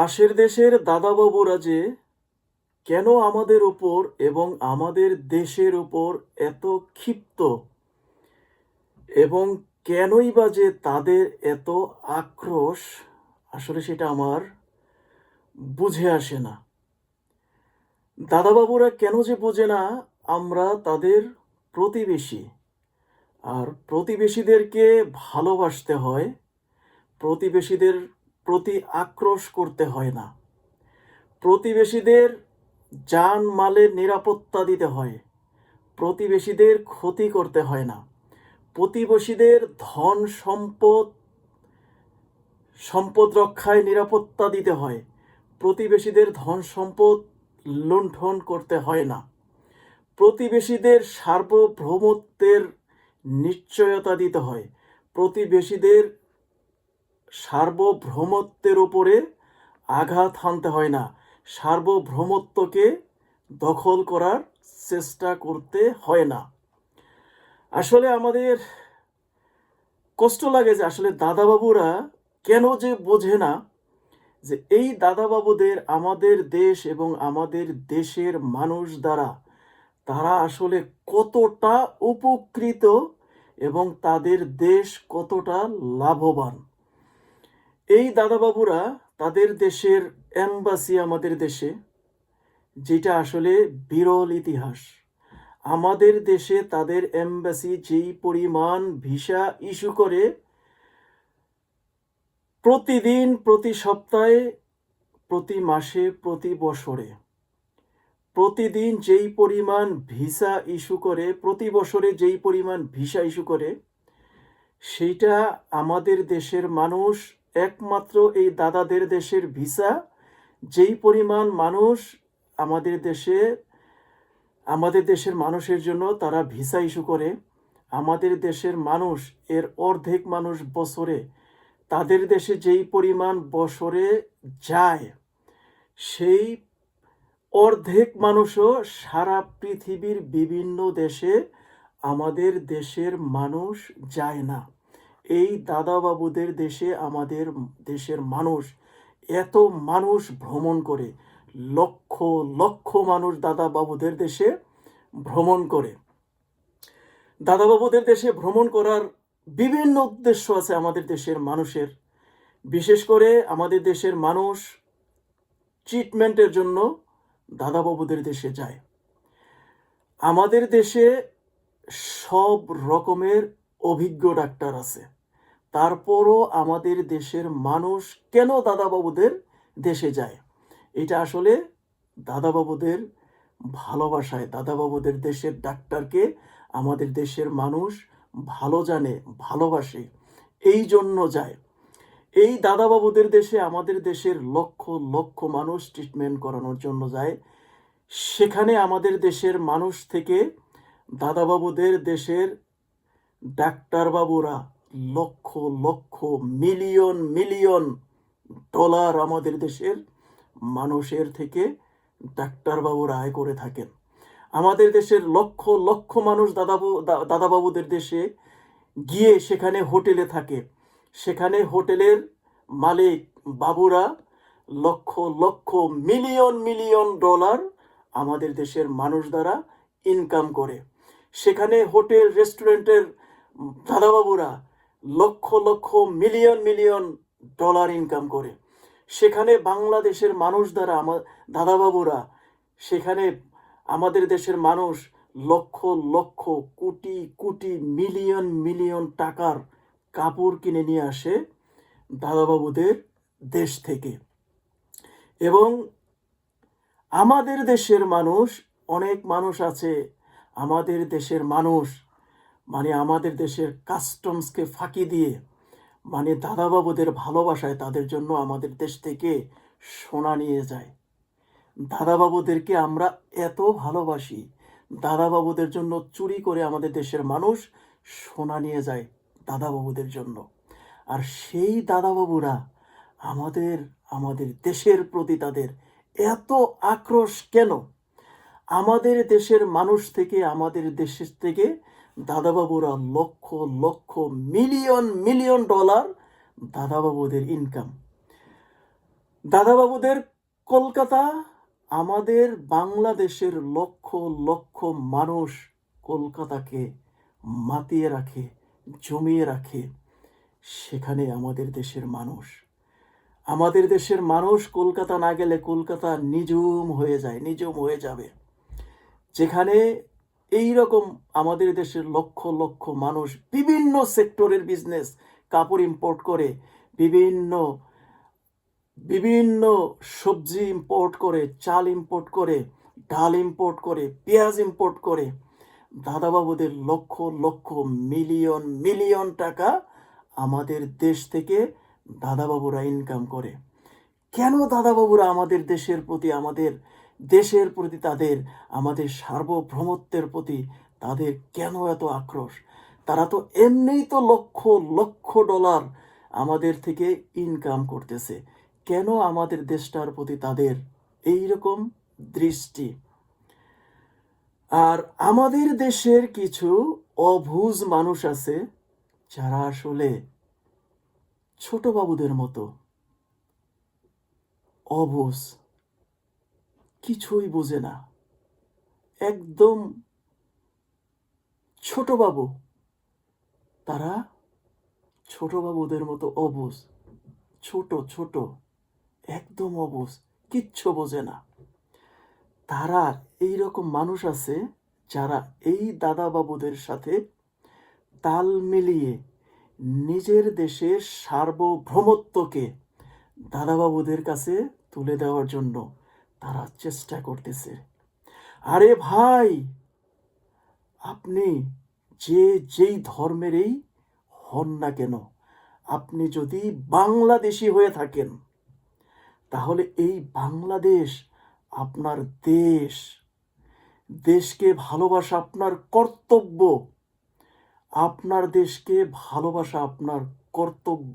পাশের দেশের দাদাবাবুরা যে কেন আমাদের ওপর এবং আমাদের দেশের ওপর এত ক্ষিপ্ত? এবং কেনই বা যে তাদের এত আক্রোশ? আসলে সেটা আমার বুঝে আসে না। দাদাবাবুরা কেন যে বোঝে না, আমরা তাদের প্রতিবেশী। আর প্রতিবেশীদেরকে ভালোবাসতে হয়। প্রতিবেশীদের প্রতি আক্রোশ করতে হয় না। প্রতিবেশীদের যান মালের নিরাপত্তা দিতে হয়। প্রতিবেশীদের ক্ষতি করতে হয় না। প্রতিবেশীদের ধন সম্পদ সম্পদ রক্ষায় নিরাপত্তা দিতে হয়। প্রতিবেশীদের ধন সম্পদ লুণ্ঠন করতে হয় না। প্রতিবেশীদের সার্বভৌমত্বের নিশ্চয়তা দিতে হয়। প্রতিবেশীদের সার্বভৌমত্বের উপরে আঘাত হানতে হয় না। সার্বভৌমত্বকে দখল করার চেষ্টা করতে হয় না। আসলে আমাদের কষ্ট লাগে যে আসলে দাদাবাবুরা কেন যে বোঝে না যে এই দাদাবাবুদের আমাদের দেশ এবং আমাদের দেশের মানুষ দ্বারা তারা আসলে কতটা উপকৃত এবং তাদের দেশ কতটা লাভবান। এই দাদাবাবুরা তাদের দেশের এম্বাসি আমাদের দেশে, যেটা আসলে বিরল ইতিহাস। আমাদের দেশে তাদের এম্বাসি যেই পরিমাণ ভিসা ইস্যু করে, প্রতিদিন, প্রতি সপ্তাহে, প্রতি মাসে, প্রতি বছরে। প্রতিদিন যেই পরিমাণ ভিসা ইস্যু করে, প্রতি বছরে যেই পরিমাণ ভিসা ইস্যু করে, সেইটা আমাদের দেশের মানুষ একমাত্র এই দাদাদের দেশের ভিসা, যেই পরিমাণ মানুষ আমাদের দেশে, আমাদের দেশের মানুষের জন্য তারা ভিসা ইস্যু করে, আমাদের দেশের মানুষ, এর অর্ধেক মানুষ বছরে, তাদের দেশে যেই পরিমাণ বছরে যায়, সেই অর্ধেক মানুষও সারা পৃথিবীর বিভিন্ন দেশে আমাদের দেশের মানুষ যায় না। এই দাদাবাবুদের দেশে আমাদের দেশের মানুষ, এত মানুষ ভ্রমণ করে, লক্ষ লক্ষ মানুষ দাদাবাবুদের দেশে ভ্রমণ করে। দাদাবাবুদের দেশে ভ্রমণ করার বিভিন্ন উদ্দেশ্য আছে আমাদের দেশের মানুষের। বিশেষ করে আমাদের দেশের মানুষ ট্রিটমেন্টের জন্য দাদাবাবুদের দেশে যায়। আমাদের দেশে সব রকমের অভিজ্ঞ ডাক্তার আছে। তারপরও আমাদের দেশের মানুষ কেন দাদাবাবুদের দেশে যায়? এটা আসলে দাদাবাবুদের ভালোবাসায়, দাদাবাবুদের দেশের ডাক্তারকে আমাদের দেশের মানুষ ভালো জানে, ভালোবাসে, এই জন্য যায়। এই দাদাবাবুদের দেশে আমাদের দেশের লক্ষ লক্ষ মানুষ ট্রিটমেন্ট করানোর জন্য যায়। সেখানে আমাদের দেশের মানুষ থেকে দাদাবাবুদের দেশের ডাক্তারবাবুরা lakh lakh, million million dollar আমাদের দেশের মানুষের থেকে ডাক্তারবাবুরা আয় করে থাকেন। আমাদের দেশের লক্ষ লক্ষ মানুষ দাদাবু দাদাবাবুদের দেশে গিয়ে সেখানে হোটেলে থাকে। সেখানে হোটেলের মালিক বাবুরা lakh lakh, million million dollar আমাদের দেশের মানুষ দ্বারা ইনকাম করে। সেখানে হোটেল রেস্টুরেন্টের দাদাবাবুরা lakh lakh million million dollar income করে। সেখানে বাংলাদেশের মানুষ দ্বারা আমার দাদাবাবুরা, সেখানে আমাদের দেশের মানুষ লক্ষ লক্ষ কোটি কোটি মিলিয়ন মিলিয়ন টাকার কাপড় কিনে নিয়ে আসে দাদাবাবুদের দেশ থেকে। এবং আমাদের দেশের মানুষ, অনেক মানুষ আছে, আমাদের দেশের মানুষ মানে আমাদের দেশের কাস্টমসকে ফাঁকি দিয়ে মানে দাদাবাবুদের ভালোবাসায় তাদের জন্য আমাদের দেশ থেকে সোনা নিয়ে যায়। দাদাবাবুদেরকে আমরা এত ভালোবাসি, দাদাবাবুদের জন্য চুরি করে আমাদের দেশের মানুষ সোনা নিয়ে যায় দাদাবাবুদের জন্য। আর সেই দাদাবাবুরা আমাদের আমাদের দেশের প্রতি তাদের এত আক্রোশ কেন? আমাদের দেশের মানুষ থেকে, আমাদের দেশের থেকে দাদাবাবুরা lakh lakh, million million dollar দাদাবাবুদের ইনকাম দাদাবাবুদের কলকাতা আমাদের বাংলাদেশের লক্ষ লক্ষ মানুষ কলকাতাকে মাতিয়ে রাখে, জমিয়ে রাখে। সেখানে আমাদের দেশের মানুষ। আমাদের দেশের মানুষ কলকাতা না গেলে কলকাতা নিঝুম হয়ে যায়, নিঝুম হয়ে যাবে। যেখানে এই রকম আমাদের দেশের লক্ষ লক্ষ মানুষ বিভিন্ন সেক্টরের বিজনেস কাপড় ইম্পোর্ট করে, বিভিন্ন বিভিন্ন সবজি ইম্পোর্ট করে, চাল ইম্পোর্ট করে, ডাল ইম্পোর্ট করে, পেঁয়াজ ইম্পোর্ট করে, দাদাবাবুদের লক্ষ লক্ষ মিলিয়ন মিলিয়ন টাকা আমাদের দেশ থেকে দাদাবাবুরা ইনকাম করে। কেন দাদাবাবুরা আমাদের দেশের প্রতি আমাদের দেশের প্রতি তাদের, আমাদের সার্বভৌমত্বের প্রতি তাদের কেন এত আক্রোশ? তারা তো এমনিই তো লক্ষ লক্ষ ডলার আমাদের থেকে ইনকাম করতেছে। কেন আমাদের দেশটার প্রতি তাদের এই রকম দৃষ্টি? আর আমাদের দেশের কিছু অভুজ মানুষ আছে যারা আসলে ছোট বাবুদের মতো অবুজ। কিছুই বোঝে না। একদম ছোট বাবু। তারা ছোট বাবুদের মতো অবুজ। ছোট ছোট, একদম অবুজ, কিচ্ছু বোঝে না। তারা এই রকম মানুষ আছে যারা এই দাদা বাবুদের সাথে তাল মিলিয়ে নিজের দেশের সার্বভৌমত্বকে দাদাবাবুদের কাছে তুলে দেওয়ার জন্য তারা চেষ্টা করতেছে। আরে ভাই, আপনি যে যেই ধর্মেরই হন না কেন, আপনি যদি বাংলাদেশি হয়ে থাকেন, তাহলে এই বাংলাদেশ আপনার দেশ। দেশকে ভালোবাসা আপনার কর্তব্য। আপনার দেশকে ভালোবাসা আপনার কর্তব্য।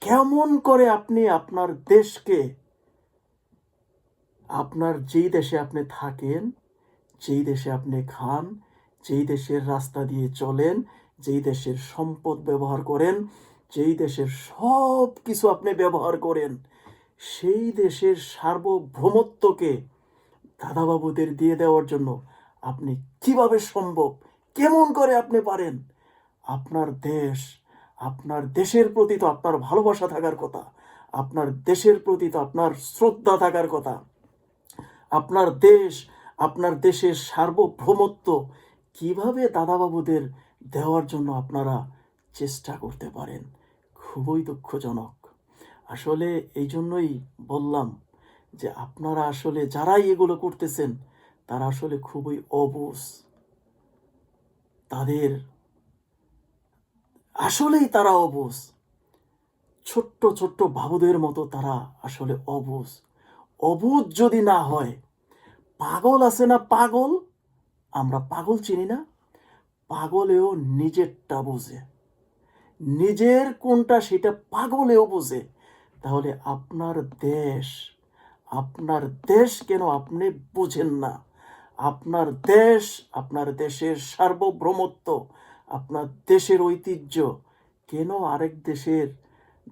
কেমন করে আপনি আপনার দেশকে আপনার যেই দেশে আপনি থাকেন, যেই দেশে আপনি খান, যেই দেশের রাস্তা দিয়ে চলেন, যেই দেশের সম্পদ ব্যবহার করেন, যেই দেশের সব কিছু আপনি ব্যবহার করেন, সেই দেশের সার্বভৌমত্বকে দাদাবাবুদের দিয়ে দেওয়ার জন্য আপনি কীভাবে সম্ভব? কেমন করে আপনি পারেন? আপনার দেশ, আপনার দেশের প্রতি তো আপনার ভালোবাসা থাকার কথা, আপনার দেশের প্রতি তো আপনার শ্রদ্ধা থাকার কথা। আপনার দেশ, আপনার দেশের সার্বভৌমত্ব কীভাবে দাদাবাবুদের দেওয়ার জন্য আপনারা চেষ্টা করতে পারেন? খুবই দুঃখজনক। আসলে এই জন্যই বললাম যে আপনারা আসলে যারাই এগুলো করতেছেন, তারা আসলে খুবই অবুঝ তাদের আসলেই তারা অবুঝ ছোট্ট ছোট্ট বাবুদের মতো তারা আসলে অবুঝ অবুঝ যদি না হয়, পাগল আছে না পাগল? আমরা পাগল চিনি না। পাগলেও নিজেরটা বোঝে। নিজের কোনটা সেটা পাগলেও বোঝে। তাহলে আপনার দেশ আপনার দেশ কেন আপনি বুঝেন না? আপনার দেশ, আপনার দেশের সার্বভৌমত্ব, আপনার দেশের ঐতিহ্য কেন আরেক দেশের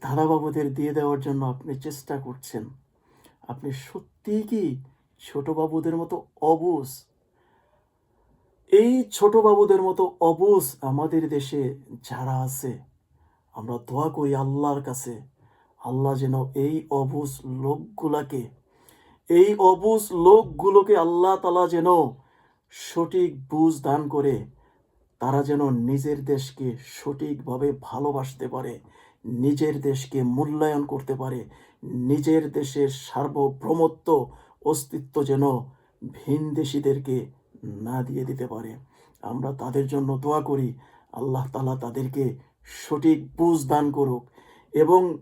দাদাবাবুদের দিয়ে দেওয়ার জন্য আপনি চেষ্টা করছেন? আপনি সত্যিই কি ছোট বাবুদের মতো অবুজ এই ছোট বাবুদের মতো অবুজ আমাদের দেশে যারা আছে, আমরা দোয়া করি আল্লাহর কাছে, আল্লাহ যেন এই অবুজ লোকগুলাকে, এই অবুজ লোকগুলোকে আল্লাহ তালা যেন সঠিক বুঝ দান করে, তারা যেন নিজের দেশকে সঠিকভাবে ভালোবাসতে পারে, নিজের দেশকে মূল্যায়ন করতে পারে নিজের দেশের সার্বভৌমত্ব অস্তিত্ব যেন ভিনদেশীদেরকে না দিয়ে দিতে পারে। আমরা তাদের জন্য দোয়া করি, আল্লাহ তালা তাদেরকে সঠিক বুঝ দান করুক। এবং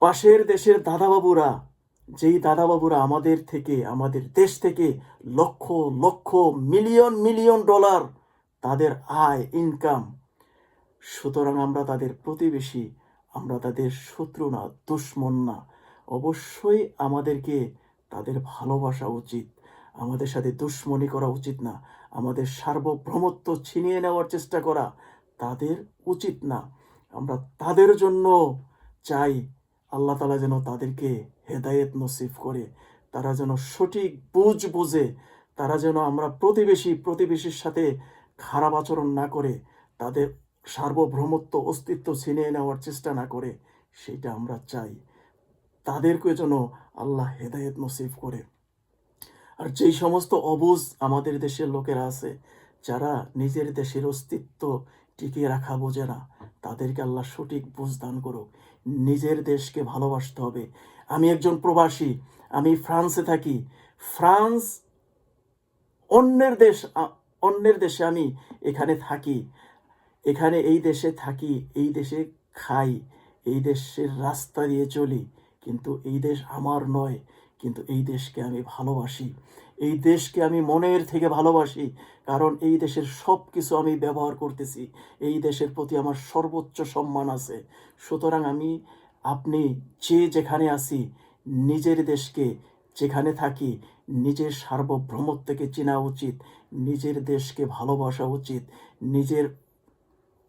পাশের দেশের দাদাবাবুরা, যেই দাদাবাবুরা আমাদের থেকে, আমাদের দেশ থেকে lakh lakh, million million dollar তাদের আয় ইনকাম সুতরাং আমরা তাদের প্রতিবেশী আমরা তাদের শত্রু না, দুশ্মন না। অবশ্যই আমাদেরকে তাদের ভালোবাসা উচিত। আমাদের সাথে দুশ্মনী করা উচিত না। আমাদের সার্বভৌমত্ব ছিনিয়ে নেওয়ার চেষ্টা করা তাদের উচিত না। আমরা তাদের জন্য চাই আল্লাহ তালা যেন তাদেরকে হেদায়েত নসিব করে। তারা যেন সঠিক বুঝ বুঝে। তারা যেন আমরা প্রতিবেশী প্রতিবেশীর সাথে খারাপ আচরণ না করে। তাদের সার্বভৌমত্ব অস্তিত্ব ছিনিয়ে নেওয়ার চেষ্টা না করে, সেটা আমরা চাই। তাদেরকে যেন আল্লাহ হেদায়েত নসিব করে। আর যেই সমস্ত অবুজ আমাদের দেশের লোকেরা আছে, যারা নিজের দেশের অস্তিত্ব টিকিয়ে রাখা বোঝে না, তাদেরকে আল্লাহ সঠিক বুঝ দান করুক। নিজের দেশকে ভালোবাসতে হবে। আমি একজন প্রবাসী, আমি ফ্রান্সে থাকি। ফ্রান্স অন্যের দেশ অন্যের দেশে আমি এখানে থাকি। এখানে এই দেশে থাকি, এই দেশে খাই, এই দেশের রাস্তা দিয়ে চলি। কিন্তু এই দেশ আমার নয়, কিন্তু এই দেশকে আমি ভালোবাসি। এই দেশকে আমি মনের থেকে ভালোবাসি, কারণ এই দেশের সব কিছু আমি ব্যবহার করতেছি। এই দেশের প্রতি আমার সর্বোচ্চ সম্মান আছে। সুতরাং আমি, আপনি যে যেখানে আছি, নিজের দেশকে যেখানে থাকি, নিজের সার্বভৌমত্বকে চেনা উচিত, নিজের দেশকে ভালোবাসা উচিত, নিজের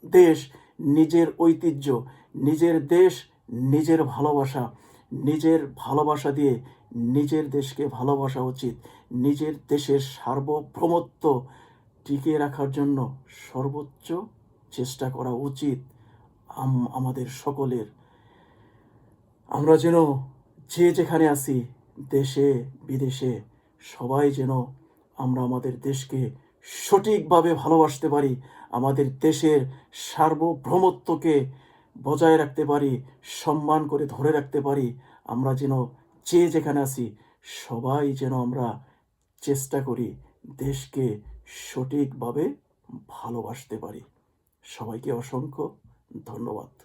দেশ নিজের ঐতিহ্য, নিজের দেশ নিজের ভালোবাসা নিজের ভালোবাসা দিয়ে নিজের দেশকে ভালোবাসা উচিত, নিজের দেশের সার্বভৌমত্ব টিকিয়ে রাখার জন্য সর্বোচ্চ চেষ্টা করা উচিত আমাদের সকলের। আমরা যেন যে যেখানে আছি, দেশে, বিদেশে, সবাই যেন আমরা আমাদের দেশকে সঠিকভাবে ভালোবাসতে পারি, আমাদের দেশের সার্বভৌমত্বকে বজায় রাখতে পারি, সম্মান করে ধরে রাখতে পারি, আমরা যেন যে যেখানে আছি, সবাই যেন আমরা চেষ্টা করি দেশকে সঠিকভাবে ভালোবাসতে পারি। সবাইকে অসংখ্য ধন্যবাদ।